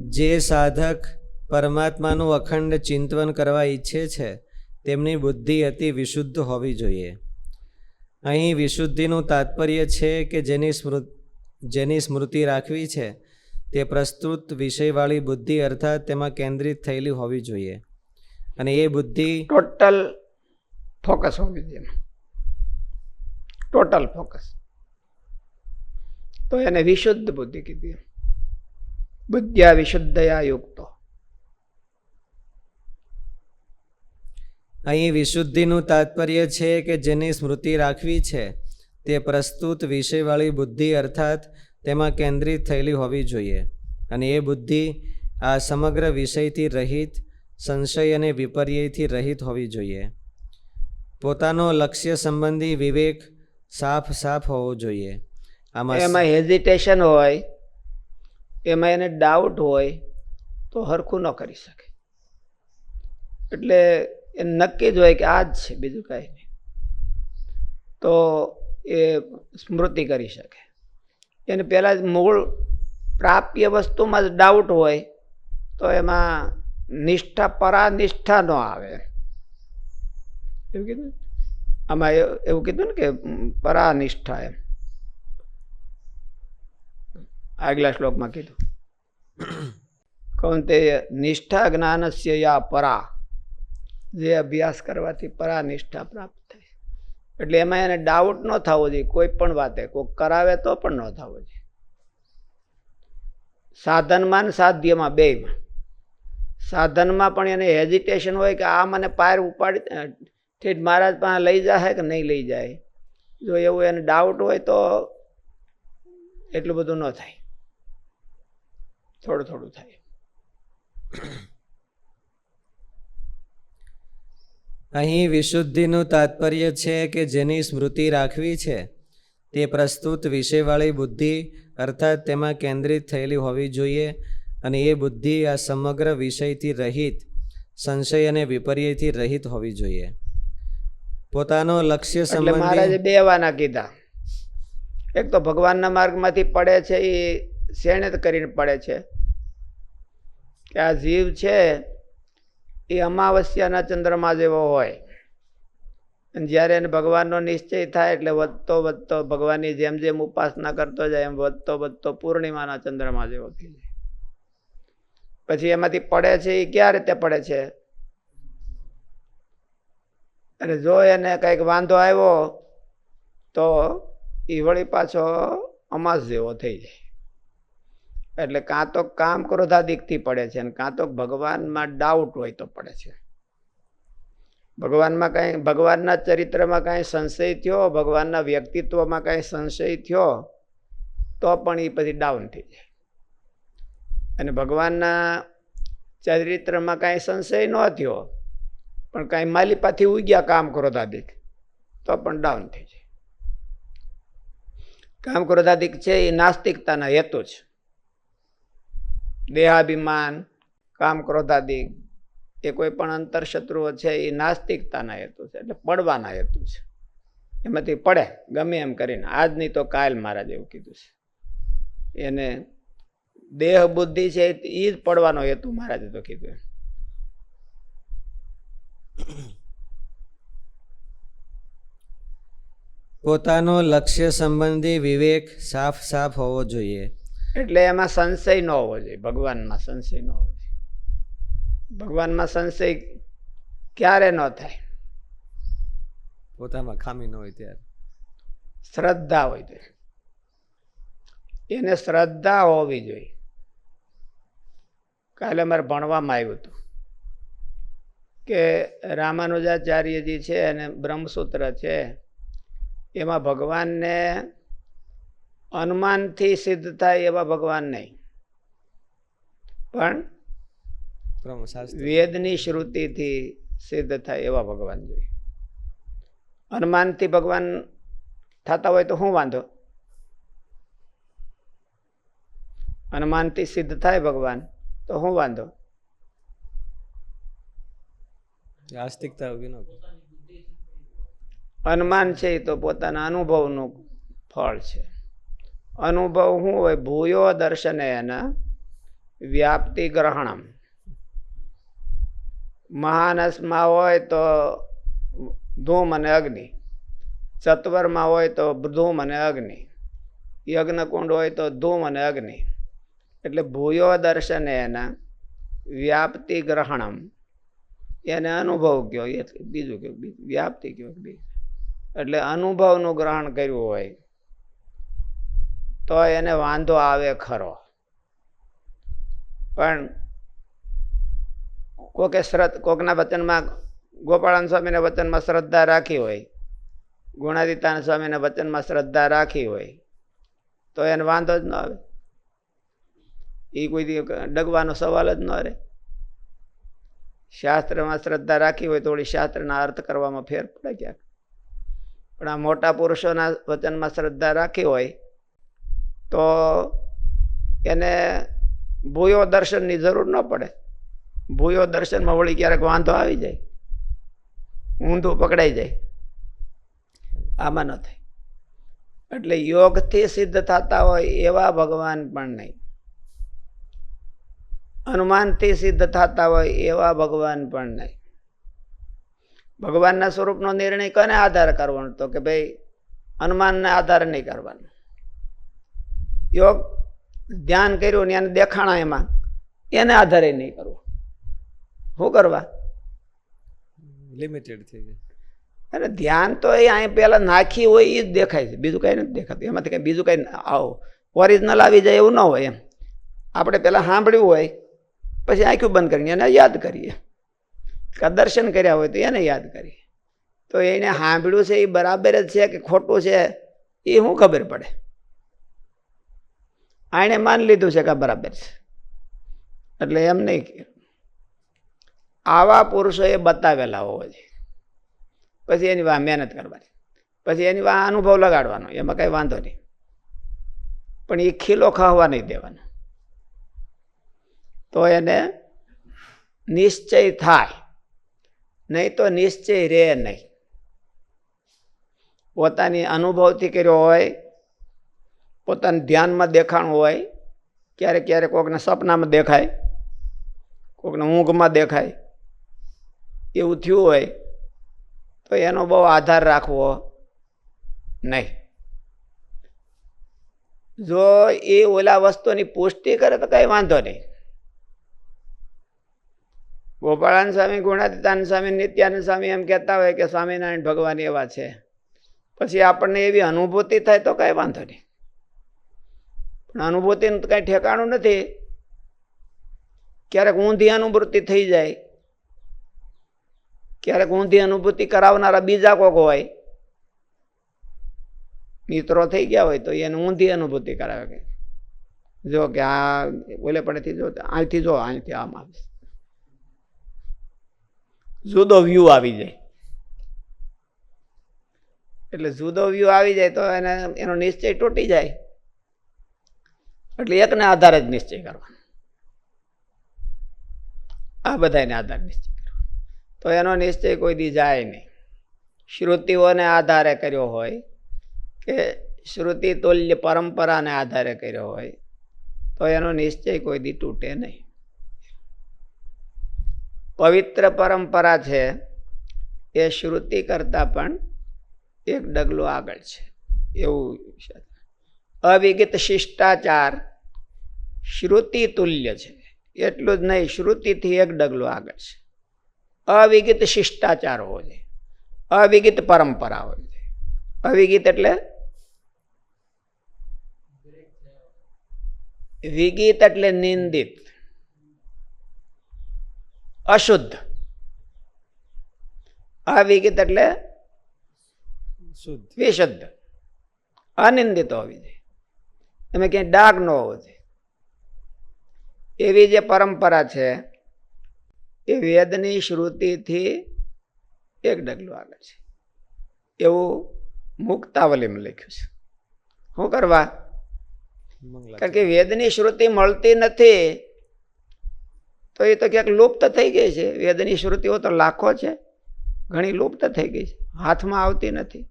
જે સાધક પરમાત્માનું અખંડ ચિંતન કરવા ઈચ્છે છે, તેમની બુદ્ધિ અતિ વિશુદ્ધ હોવી જોઈએ. અહીં વિશુદ્ધિનું તાત્પર્ય છે કે જેની સ્મૃત જેની સ્મૃતિ રાખવી છે, તે પ્રસ્તુત વિષયવાળી બુદ્ધિ અર્થાત તેમાં કેન્દ્રિત થયેલી હોવી જોઈએ. અને એ બુદ્ધિ ટોટલ ફોકસ હોવી જોઈએ ટોટલ ફોકસ તો એને વિશુદ્ધ બુદ્ધિ કીધી બુદ્ધ્યા વિશુદ્ધયા યુક્તો અહીં વિશુદ્ધિનું તાત્પર્ય છે કે જેની સ્મૃતિ રાખવી છે તે પ્રસ્તુત વિષયવાળી બુદ્ધિ અર્થાત તેમાં કેન્દ્રિત થયેલી હોવી જોઈએ. અને એ બુદ્ધિ આ સમગ્ર વિષયથી રહિત સંશય અને વિપર્યયથી રહિત હોવી જોઈએ. પોતાનો લક્ષ્ય સંબંધી વિવેક સાફ સાફ હોવો જોઈએ. આમાં એમાં હેઝિટેશન હોય એમાં એને ડાઉટ હોય તો હરખું ન કરી શકે. એટલે એ નક્કી જ હોય કે આ જ છે, બીજું કાંઈ નહીં. તો એ સ્મૃતિ કરી શકે. એને પહેલાં જ મૂળ પ્રાપ્ય વસ્તુમાં જ ડાઉટ હોય તો એમાં નિષ્ઠા પરાનિષ્ઠા ન આવે. એવું કીધું આમાં એવું કીધું ને કે પરાનિષ્ઠા એમ. આગલા શ્લોકમાં કીધું. કૌંતે નિષ્ઠા જ્ઞાનસ્ય યા પરા. જે અભ્યાસ કરવાથી પરા નિષ્ઠા પ્રાપ્ત થાય. એટલે એમાં એને ડાઉટ ન થવો જોઈએ, કોઈ પણ વાતે. કોઈ કરાવે તો પણ ન થવો જોઈએ. સાધનમાં સાધ્યમાં બેમાં સાધનમાં પણ એને હેઝિટેશન હોય કે આ મને પાર ઉપાડી ઠેઠ મહારાજ પાસે લઈ જાય કે નહીં લઈ જાય. જો એવું એને ડાઉટ હોય તો એટલું બધું ન થાય. થોડું થોડું થાય. અહીં વિશુદ્ધિનું તાત્પર્ય છે કે જેની સ્મૃતિ રાખવી છે તે પ્રસ્તુત વિષયવાળી બુદ્ધિ અર્થાત તેમાં કેન્દ્રિત થયેલી હોવી જોઈએ અને એ બુદ્ધિ આ સમગ્ર વિષયથી રહિત સંશય અને વિપર્યથી રહિત હોવી જોઈએ. પોતાનો લક્ષ્ય એટલે મહારાજે બે વાના કીધા. એક તો ભગવાનના માર્ગમાંથી પડે છે એ શેણે કરીને પડે છે. કે આ જીવ છે, એ અમાવસ્યાના ચંદ્રમા જેવો હોય. અને જ્યારે એને ભગવાનનો નિશ્ચય થાય એટલે વધતો વધતો ભગવાનની જેમ જેમ ઉપાસના કરતો જાય, એમ વધતો વધતો પૂર્ણિમાના ચંદ્રમા જેવો થઈ જાય. પછી એમાંથી પડે છે એ ક્યાં રીતે પડે છે? અને જો એને કંઈક વાંધો આવ્યો, તો એ વળી પાછો અમાસ જેવો થઈ જાય. એટલે કાં તો કામ ક્રોધાદિકથી પડે છે અને કાં તો ભગવાનમાં ડાઉટ હોય તો પડે છે. ભગવાનમાં કાંઈ, ભગવાનના ચરિત્રમાં કાંઈ સંશય થયો, ભગવાનના વ્યક્તિત્વમાં કાંઈ સંશય થયો, તો પણ એ પછી ડાઉન થઈ જાય. અને ભગવાનના ચરિત્રમાં કાંઈ સંશય ન થયો, પણ કાંઈ માલિપાથી ઉગ્યા કામ ક્રોધાદિક, તો પણ ડાઉન થઈ જાય. કામ ક્રોધાદિક છે એ નાસ્તિકતાના હેતુ છે દેહાભિમાન, કામ ક્રોધાદિક એ કોઈ પણ અંતરશત્રુઓ છે એ નાસ્તિકતાના હેતુ છે, એટલે પડવાના હેતુ છે. એમાંથી પડે, ગમે એમ કરીને. આજ નહીં તો કાલ મહારાજ એવું કીધું છે. એને દેહ બુદ્ધિ છે એ જ પડવાનો હેતુ મહારાજે તો કીધું. પોતાનો લક્ષ્ય સંબંધી વિવેક સાફ સાફ હોવો જોઈએ. એટલે એમાં સંશય ન હોવો જોઈએ ભગવાનમાં સંશય ન હોવો જોઈએ. ભગવાનમાં સંશય ક્યારે ન થાય? પોતામાં ખામી ન હોય ત્યારે. શ્રદ્ધા હોય તો એને શ્રદ્ધા હોવી જોઈએ. કાલે અમારે ભણવામાં આવ્યું હતું કે રામાનુજાચાર્યજી છે અને બ્રહ્મસૂત્ર છે એમાં ભગવાનને અનુમાનથી સિદ્ધ થાય એવા ભગવાન નહીં. પણ વેદની શ્રુતિથી સિદ્ધ થાય એવા ભગવાન જોઈએ. અનુમાનથી ભગવાન થતા હોય તો શું વાંધો? અનુમાનથી સિદ્ધ થાય ભગવાન તો શું વાંધો? આસ્તિકતા. અનુમાન છે એ તો પોતાના અનુભવનું ફળ છે. અનુભવ શું હોય, ભૂયો દર્શને એના વ્યાપ્તિ ગ્રહણમ મહાનસમાં હોય તો ધૂમ અને અગ્નિ. ચત્વરમાં હોય તો ધૂમ અને અગ્નિ. યજ્ઞકુંડ હોય તો ધૂમ અને અગ્નિ. એટલે ભૂયો દર્શન એના વ્યાપ્તિ ગ્રહણમ એને અનુભવ કયો બીજું કયો વ્યાપ્તિ કયો એટલે અનુભવનું ગ્રહણ કર્યું હોય તો એને વાંધો આવે ખરો. પણ કોકે શ્રદ્ધ કોકના વચનમાં ગોપાળાન સ્વામીના વચનમાં શ્રદ્ધા રાખી હોય ગુણાદિતાન સ્વામીના વચનમાં શ્રદ્ધા રાખી હોય, તો એને વાંધો જ ન આવે. એ કોઈ ડગવાનો સવાલ જ ન રહે. શાસ્ત્રમાં શ્રદ્ધા રાખી હોય તો શાસ્ત્રના અર્થ કરવામાં ફેર પડે ક્યાંક. પણ આ મોટા પુરુષોના વચનમાં શ્રદ્ધા રાખી હોય તો એને ભૂયો દર્શનની જરૂર ન પડે. ભૂયો દર્શનમાં વળી ક્યારેક વાંધો આવી જાય. ઊંધું પકડાઈ જાય. આમાં ન થાય. એટલે યોગથી સિદ્ધ થતા હોય એવા ભગવાન પણ નહીં. હનુમાનથી સિદ્ધ થતા હોય એવા ભગવાન પણ નહીં. ભગવાનના સ્વરૂપનો નિર્ણય કને આધાર કરવાનો? તો કે ભાઈ, હનુમાનને આધાર નહીં કરવાનો. યોગ ધ્યાન કર્યું ને એને દેખાણા એમાં. એને આધારે નહીં કરવું. શું કરવા? લિમિટેડ થઈ ગઈ. અને ધ્યાન તો એ અહીં પહેલાં નાખી હોય એ જ દેખાય છે. બીજું કાંઈ નથી દેખાતું. એમાંથી કંઈ બીજું કાંઈ આવો. ઓરિજિનલ આવી જાય એવું ન હોય એમ. આપણે પહેલાં સાંભળ્યું હોય પછી આંખ્યું બંધ કરીને એને યાદ કરીએ. કે દર્શન કર્યા હોય તો એને યાદ કરીએ. તો એને સાંભળ્યું છે એ બરાબર જ છે કે ખોટું છે? એ શું ખબર પડે? આણે માની લીધું છે કે બરાબર છે. એટલે એમ નહીં આવા પુરુષોએ બતાવેલા હોવા જોઈએ. પછી એની વાહ મહેનત કરવાની. પછી એની વાહ અનુભવ લગાડવાનો, એમાં કાંઈ વાંધો નહીં. પણ એ ખીલો ખાવા નહીં દેવાનો. તો એને નિશ્ચય થાય. નહીં તો નિશ્ચય રહે નહીં. પોતાની અનુભવથી કર્યો હોય પોતાના ધ્યાનમાં દેખાણું હોય, ક્યારેક ક્યારેક કોકને સપનામાં દેખાય, કોકને ઊંઘમાં દેખાય, એવું થયું હોય, તો એનો બહુ આધાર રાખવો નહીં. જો એ ઓલા વસ્તુની પુષ્ટિ કરે તો કંઈ વાંધો નહીં. ગોપાળાન સ્વામી, ગુણાતીતાન સ્વામી, નિત્યાનંદ સ્વામી એમ કહેતા હોય કે સ્વામિનારાયણ ભગવાન એવા છે. પછી આપણને એવી અનુભૂતિ થાય તો કંઈ વાંધો નહીં. પણ અનુભૂતિનું કઈ ઠેકાણું નથી. ક્યારેક ઊંધી અનુભૂતિ થઈ જાય, ક્યારેક ઊંધી અનુભૂતિ કરાવનારા બીજા કોક હોય, મિત્રો થઈ ગયા હોય તો એને ઊંધી અનુભૂતિ કરાવે કે. જો કે આ ઓલે પડેથી જો, અહીંથી જો, અહીંથી આમ આવે. જુદો વ્યૂ આવી જાય. એટલે જુદો વ્યૂ આવી જાય તો એને, એનો નિશ્ચય તૂટી જાય. એટલે એકને આધારે જ નિશ્ચય કરવાનો. આ બધાને આધાર નિશ્ચય કરવાનો. તો એનો નિશ્ચય કોઈ દી જાય નહીં. શ્રુતિઓને આધારે કર્યો હોય કે શ્રુતિ તુલ્ય પરંપરાને આધારે કર્યો હોય, તો એનો નિશ્ચય કોઈ દી તૂટે નહીં. પવિત્ર પરંપરા છે એ શ્રુતિ કરતાં પણ એક ડગલું આગળ છે. એવું છે. અવિગિત શિષ્ટાચાર શ્રુતિ તુલ્ય છે. એટલું જ નહીં શ્રુતિથી એક ડગલું આગળ છે. અવિગિત શિષ્ટાચાર હોવો જોઈએ અવિગિત પરંપરા હોવી જોઈએ અવિગિત એટલે વિગિત એટલે નિંદિત. અશુદ્ધ. અવિગિત એટલે શુદ્ધ. વિશુદ્ધ. અનિંદિત હોવી જોઈએ. એમાં ક્યાંય ડાઘ ન હોવો જોઈએ એવી જે પરંપરા છે એ વેદની શ્રુતિથી એક ડગલું આગળ છે. એવું મુક્તાવલીમાં લખ્યું છે. શું કરવા? કારણ કે વેદની શ્રુતિ મળતી નથી તો એ તો ક્યાંક લુપ્ત થઈ ગઈ છે. વેદની શ્રુતિઓ તો લાખો છે. ઘણી લુપ્ત થઈ ગઈ છે. હાથમાં આવતી નથી.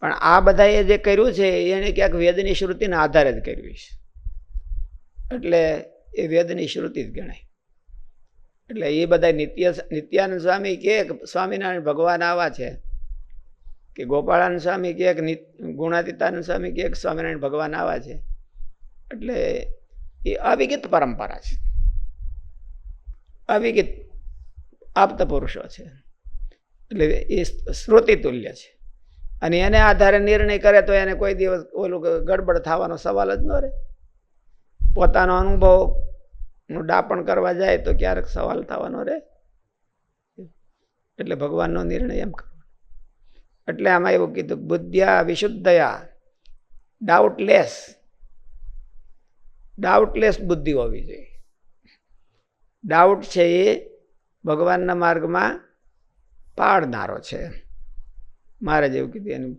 પણ આ બધાએ જે કર્યું છે, એને ક્યાંક વેદની શ્રુતિના આધારે જ કર્યું છે. એટલે એ વેદની શ્રુતિ જ ગણાય. એટલે એ બધા નિત્ય, નિત્યાનંદ સ્વામી કહે સ્વામિનારાયણ ભગવાન આવા છે કે ગોપાળાનંદ સ્વામી કહે કે ગુણાતીતાનંદ સ્વામી કહે કે સ્વામિનારાયણ ભગવાન આવા છે. એટલે એ અવિગત પરંપરા છે. અવિગત આપતા પુરુષો છે. એટલે એ શ્રુતિ તુલ્ય છે. અને એને આધારે નિર્ણય કરે તો એને કોઈ દિવસ ઓલું ગડબડ થવાનો સવાલ જ ન રહે. પોતાનો અનુભવનું ડાપણ કરવા જાય તો ક્યારેક સવાલ થવાનો રહે. એટલે ભગવાનનો નિર્ણય એમ કરવાનો. એટલે આમાં એવું કીધું બુદ્ધ્યા વિશુદ્ધયા, ડાઉટલેસ ડાઉટલેસ બુદ્ધિ હોવી જોઈએ. ડાઉટ છે એ ભગવાનના માર્ગમાં પાડનારો છે. મારે જેવું કીધું એને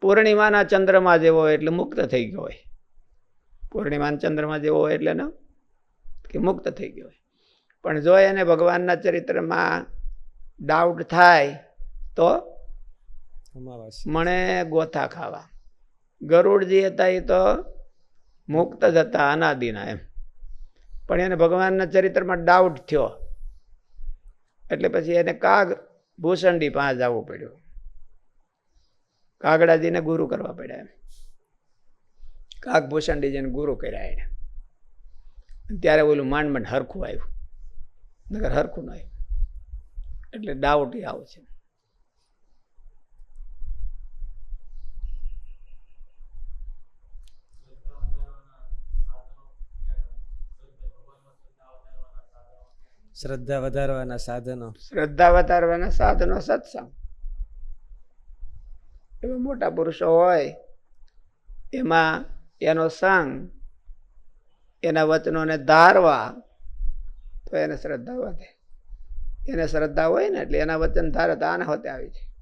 પૂર્ણિમાના ચંદ્રમાં જેવો હોય એટલે મુક્ત થઈ ગયો હોય. પૂર્ણિમાના ચંદ્રમાં જેવો હોય એટલે ને કે મુક્ત થઈ ગયો હોય. પણ જો એને ભગવાનના ચરિત્રમાં ડાઉટ થાય તો મને ગોથા ખાવા. ગરુડજી હતા એ તો મુક્ત જ હતા અનાદિના એમ. પણ એને ભગવાનના ચરિત્રમાં ડાઉટ થયો. એટલે પછી એને કાગ ભૂષણડી પાસે જવું પડ્યું. કાગડાજીને ગુરુ કરવા પડ્યા એમ. કાગ ભૂષંડીજીને ગુરુ કર્યા એને. ત્યારે ઓલું માંડ માંડ હરખું આવ્યું. નગર હરખું ન આવ્યું. એટલે ડાઉટ આવું છે શ્રદ્ધા વધારવાના સાધનો. શ્રદ્ધા વધારવાના સાધનો સત્સંગ. એવા મોટા પુરુષો હોય, એમાં એનો સંગ, એના વચનોને ધારવા, તો એને શ્રદ્ધા વધે. એને શ્રદ્ધા હોય ને એટલે એના વચન ધારે તો આના હોતે આવી જાય.